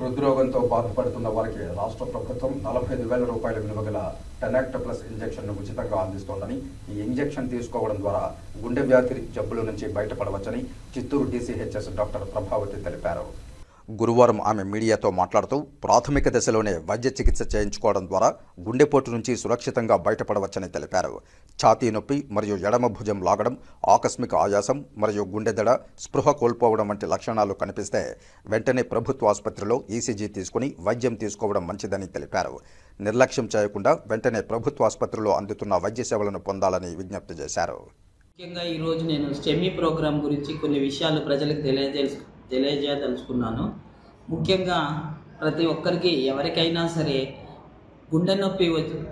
హృద్రోగంతో బాధపడుతున్న వారికి రాష్ట్ర ప్రభుత్వం నలభై ఐదు వేల రూపాయల విలువ గల టెనాక్ట్ ప్లస్ ఇంజెక్షన్ను ఉచితంగా అందిస్తోందని ఈ ఇంజెక్షన్ తీసుకోవడం ద్వారా గుండె వ్యాధి జబ్బుల నుంచి బయటపడవచ్చని చిత్తూరు డీసీహెచ్ఎస్ డాక్టర్ ప్రభావతి తెలిపారు. గురువారం ఆమె మీడియాతో మాట్లాడుతూ ప్రాథమిక దశలోనే వైద్య చికిత్స చేయించుకోవడం ద్వారా గుండెపోటు నుంచి సురక్షితంగా బయటపడవచ్చని తెలిపారు. ఛాతీ నొప్పి మరియు ఎడమ భుజం లాగడం ఆకస్మిక ఆయాసం మరియు గుండెదడ స్పృహ కోల్పోవడం వంటి లక్షణాలు కనిపిస్తే వెంటనే ప్రభుత్వ ఆసుపత్రిలో ఈసీజీ తీసుకుని వైద్యం తీసుకోవడం మంచిదని తెలిపారు. నిర్లక్ష్యం చేయకుండా వెంటనే ప్రభుత్వ ఆసుపత్రిలో అందుతున్న వైద్య సేవలను పొందాలని విజ్ఞప్తి చేశారు. ముఖ్యంగా ఈరోజు నేను స్టెమీ ప్రోగ్రాం గురించి కొన్ని విషయాలు ప్రజలకు తెలియజేసు తెలియజేయదలుచుకున్నాను. ముఖ్యంగా ప్రతి ఒక్కరికి ఎవరికైనా సరే గుండె నొప్పి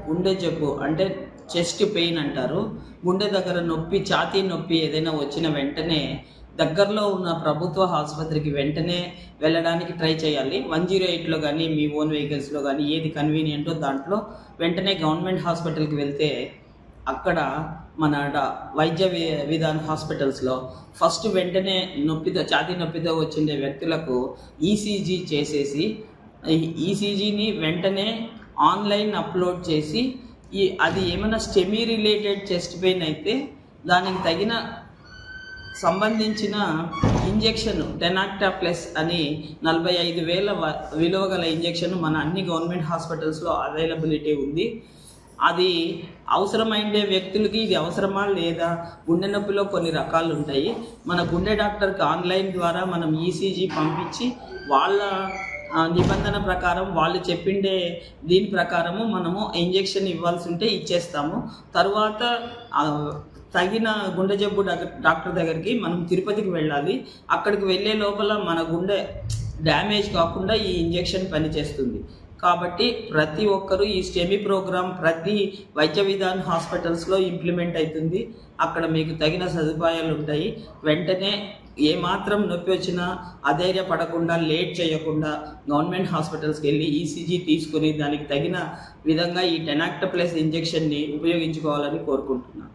గుండె జబ్బు అంటే చెస్ట్ పెయిన్ అంటారు. గుండె దగ్గర నొప్పి ఛాతీ నొప్పి ఏదైనా వచ్చిన వెంటనే దగ్గరలో ఉన్న ప్రభుత్వ ఆసుపత్రికి వెంటనే వెళ్ళడానికి ట్రై చేయాలి. వన్ జీరో ఎయిట్లో కానీ మీ ఓన్ వెహికల్స్లో కానీ ఏది కన్వీనియంటో దాంట్లో వెంటనే గవర్నమెంట్ హాస్పిటల్కి వెళ్తే అక్కడ మన వైద్య వి- విధాన హాస్పిటల్స్లో ఫస్ట్ వెంటనే నొప్పితో ఛాతీ నొప్పితో వచ్చిండే వ్యక్తులకు ఈసీజీ చేసేసి ఈసీజీని వెంటనే ఆన్లైన్ అప్లోడ్ చేసి ఈ అది ఏమైనా స్టెమీ రిలేటెడ్ చెస్ట్ పెయిన్ అయితే దానికి తగిన సంబంధించిన ఇంజెక్షన్ టెనాక్టా ప్లస్ అని నలభై ఐదు వేల వ- విలువ గల ఇంజెక్షన్ మన అన్ని గవర్నమెంట్ హాస్పిటల్స్లో అవైలబిలిటీ ఉంది. అది అవసరమైండే వ్యక్తులకి ఇది అవసరమా లేదా? గుండె నొప్పిలో కొన్ని రకాలు ఉంటాయి. మన గుండె డాక్టర్కి ఆన్లైన్ ద్వారా మనం ఈసీజీ పంపించి వాళ్ళ నిబంధన ప్రకారం వాళ్ళు చెప్పిండే దీని ప్రకారము మనము ఇంజెక్షన్ ఇవ్వాల్సి ఉంటే ఇచ్చేస్తాము. తర్వాత తగిన గుండె జబ్బు డాక్టర్ దగ్గరికి మనం తిరుపతికి వెళ్ళాలి. అక్కడికి వెళ్ళే లోపల మన గుండె డ్యామేజ్ కాకుండా ఈ ఇంజెక్షన్ పనిచేస్తుంది. కాబట్టి ప్రతి ఒక్కరూ ఈ స్టెమీ ప్రోగ్రామ్ ప్రతి వైద్య విధాన్ హాస్పిటల్స్లో ఇంప్లిమెంట్ అవుతుంది. అక్కడ మీకు తగిన సదుపాయాలు ఉంటాయి. వెంటనే ఏమాత్రం నొప్పి వచ్చినా అధైర్యపడకుండా లేట్ చేయకుండా గవర్నమెంట్ హాస్పిటల్స్కి వెళ్ళి ఈసీజీ తీసుకుని దానికి తగిన విధంగా ఈ టెనాక్ట్ ప్లస్ ఇంజెక్షన్ని ఉపయోగించుకోవాలని కోరుకుంటున్నాను.